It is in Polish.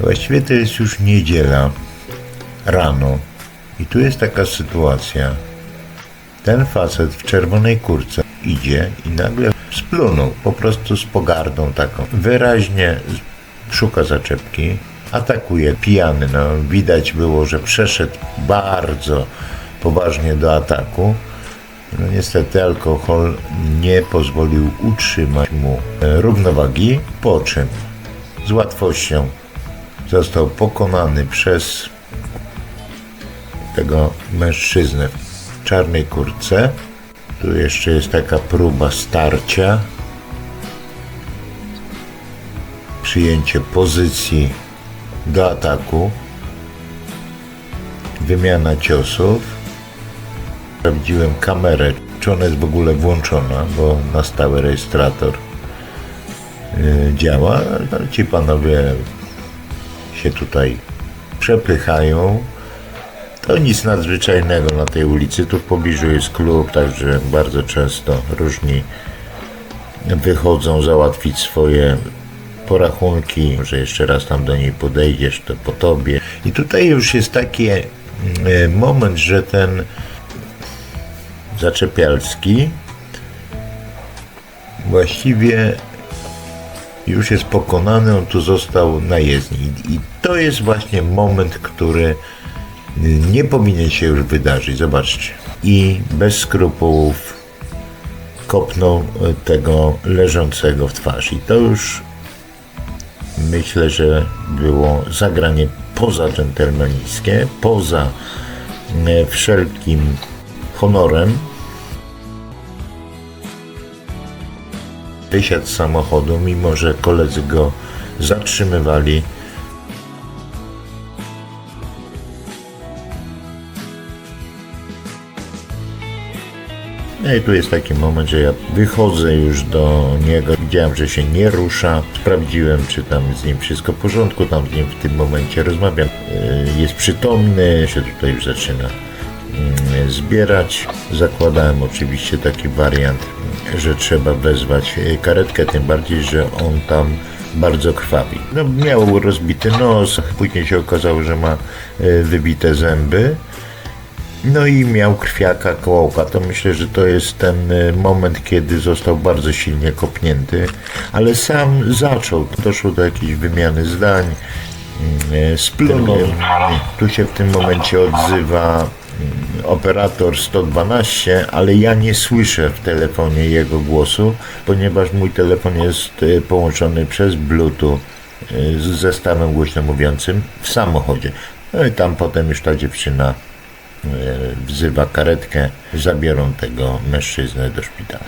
Właściwie to jest już niedziela rano i tu jest taka sytuacja. Ten facet w czerwonej kurce idzie i nagle splunął, po prostu z pogardą taką. Wyraźnie szuka zaczepki, atakuje pijany. No, widać było, że przeszedł bardzo poważnie do ataku. No niestety alkohol nie pozwolił utrzymać mu e, równowagi, po czym z łatwością został pokonany przez tego mężczyznę w czarnej kurtce. Tu jeszcze jest taka próba starcia. Przyjęcie pozycji do ataku. Wymiana ciosów. Sprawdziłem kamerę, czy ona jest w ogóle włączona, bo na stały rejestrator y, działa. Ale ci panowie się tutaj przepychają. To nic nadzwyczajnego na tej ulicy. Tu w pobliżu jest klub, także bardzo często różni wychodzą załatwić swoje porachunki, że jeszcze raz tam do niej podejdziesz, to po tobie. I tutaj już jest taki e, moment, że ten zaczepialski właściwie już jest pokonany, on tu został na jezdni. I- to jest właśnie moment, który nie powinien się już wydarzyć. Zobaczcie. I bez skrupułów kopnął e, tego leżącego w twarz. I to już myślę, że było zagranie poza dżentelmeńskie, poza e, wszelkim honorem. Wysiadł z samochodu, mimo że koledzy go zatrzymywali. No i tu jest taki moment, że ja wychodzę już do niego, widziałem, że się nie rusza, sprawdziłem, czy tam z nim wszystko w porządku, tam z nim w tym momencie rozmawiam, Yy, jest przytomny, się tutaj już zaczyna mm, zbierać. Zakładałem oczywiście taki wariant, że trzeba wezwać e, karetkę, tym bardziej, że on tam bardzo krwawi. No, miał rozbity nos, później się okazało, że ma e, wybite zęby. No i miał krwiaka kołołka. To myślę, że to jest ten e, moment, kiedy został bardzo silnie kopnięty, ale sam zaczął. Doszło do jakiejś wymiany zdań, mm, splunął. Tu się w tym momencie odzywa mm, operator 112, ale ja nie słyszę w telefonie jego głosu, ponieważ mój telefon jest e, połączony przez Bluetooth e, z zestawem głośno mówiącym w samochodzie. No i tam potem już ta dziewczyna e, wzywa karetkę, zabiorą tego mężczyznę do szpitala.